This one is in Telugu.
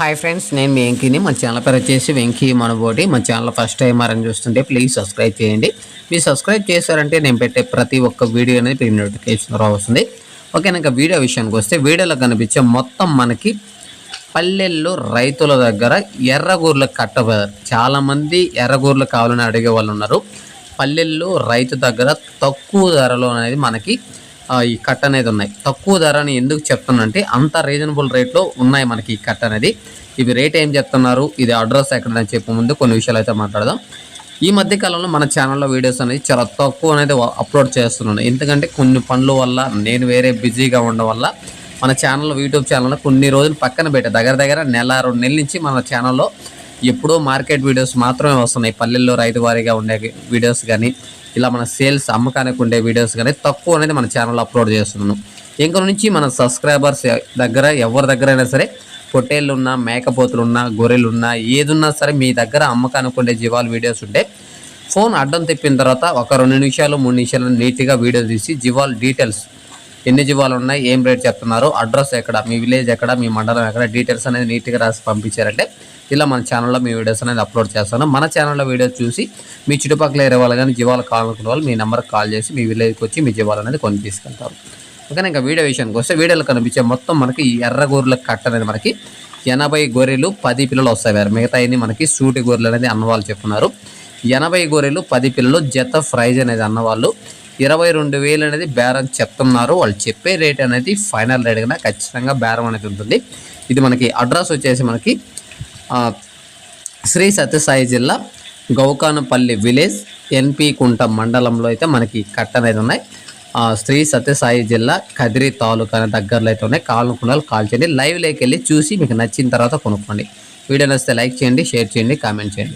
హాయ్ ఫ్రెండ్స్ నేను మీ వెంకీని. మా ఛానల్ పేరు వచ్చేసి వెంకీ మనబోటి. మా ఛానల్ ఫస్ట్ టైం అని చూస్తుంటే ప్లీజ్ సబ్స్క్రైబ్ చేయండి. మీరు సబ్స్క్రైబ్ చేశారంటే నేను పెట్టే ప్రతి ఒక్క వీడియో అనేది మీకు నోటిఫికేషన్ వస్తుంది. ఓకే ఇంకా వీడియో విషయానికి వస్తే వీడియోలో కనిపించే మొత్తం మనకి పల్లెల్లో రైతుల దగ్గర ఎర్రగూర్ల కట్టబెదరు చాలామంది ఎర్రగూర్లు కావాలని అడిగే వాళ్ళు ఉన్నారు. పల్లెల్లో రైతు దగ్గర తక్కువ ధరలో అనేది మనకి ఈ కట్ట అనేది ఉన్నాయి. తక్కువ ధర అని ఎందుకు చెప్తున్నానంటే అంత రీజనబుల్ రేట్లో ఉన్నాయి మనకి ఈ కట్ట అనేది. ఇవి రేట్ ఏం చెప్తున్నారు? ఇది అడ్రస్ ఎక్కడని చెప్పే ముందు కొన్ని విషయాలు అయితే మాట్లాడదాం. ఈ మధ్య కాలంలో మన ఛానల్లో వీడియోస్ అనేది చాలా తక్కువ అనేది అప్లోడ్ చేస్తున్నాను ఎందుకంటే కొన్ని పనుల వల్ల నేను వేరే బిజీగా ఉండడం వల్ల మన ఛానల్లో యూట్యూబ్ ఛానల్లో కొన్ని రోజులు పక్కన పెట్టా. దగ్గర దగ్గర నెల రెండు నెలల నుంచి మన ఛానల్లో ఎప్పుడో మార్కెట్ వీడియోస్ మాత్రమే వస్తున్నాయి. పల్లెల్లో రైతు వారీగా ఉండే వీడియోస్ కానీ ఇలా మన సేల్స్ అమ్మకానికి ఉండే వీడియోస్ కానీ తక్కువ అనేది మన ఛానల్లో అప్లోడ్ చేస్తున్నాను. ఇంక నుంచి మన సబ్స్క్రైబర్స్ దగ్గర ఎవరి దగ్గర అయినా సరే పొట్టేళ్ళు ఉన్నా మేకపోతులు ఉన్నా గొర్రెలు ఉన్నా ఏదున్నా సరే మీ దగ్గర అమ్మకానికి ఉండే జీవాల వీడియోస్ ఉంటే ఫోన్ అడ్డం తిప్పిన తర్వాత ఒక రెండు నిమిషాలు మూడు నిమిషాలు నీట్గా వీడియో తీసి జీవాల డీటెయిల్స్ ఎన్ని జీవాలు ఉన్నాయి ఏం రేట్ చెప్తున్నారు అడ్రస్ ఎక్కడ మీ విలేజ్ ఎక్కడ మీ మండలం ఎక్కడ డీటెయిల్స్ అనేది నీట్గా రాసి పంపించారంటే ఇలా మన ఛానల్లో మీ వీడియోస్ అనేది అప్లోడ్ చేస్తాను. మన ఛానల్లో వీడియోస్ చూసి మీ చుట్టుపక్కల ఏరే వాళ్ళు కానీ జీవాలు కావాలనుకున్న వాళ్ళు మీ నెంబర్కి కాల్ చేసి మీ విలేజ్కి వచ్చి మీ జీవాలు అనేది కొని తీసుకెళ్తారు. ఓకే ఇంకా వీడియో విషయానికి వస్తే వీడియోలో కనిపించే మొత్తం మనకి ఈ ఎర్ర గొర్రెల కట్ట అనేది మనకి ఎనభై గొర్రెలు పది పిల్లలు వస్తాయి మిగతా అన్ని మనకి సూటి గొర్రెలు అనేది అన్నవాళ్ళు చెప్తున్నారు. ఎనభై గొర్రెలు పది పిల్లలు జత ప్రైజ్ అనేది అన్నవాళ్ళు. ఇరవై రెండు వేలు అనేది బేరం చెప్తున్నారు. వాళ్ళు చెప్పే రేట్ అనేది ఫైనల్ రేట్ కన్నా ఖచ్చితంగా బేరం అనేది ఉంటుంది. ఇది మనకి అడ్రస్ వచ్చేసి మనకి శ్రీ సత్యసాయి జిల్లా గౌకానపల్లి విలేజ్ ఎన్పి కుంట మండలంలో అయితే మనకి కట్ట అనేది ఉన్నాయి. శ్రీ సత్యసాయి జిల్లా కదిరి తాలూకా అనే దగ్గరలో అయితే ఉన్నాయి. కావాలనుకున్న కాల్ చేయండి. లైవ్లోకి వెళ్ళి చూసి మీకు నచ్చిన తర్వాత కొనుక్కోండి. వీడియో నచ్చితే లైక్ చేయండి షేర్ చేయండి కామెంట్ చేయండి.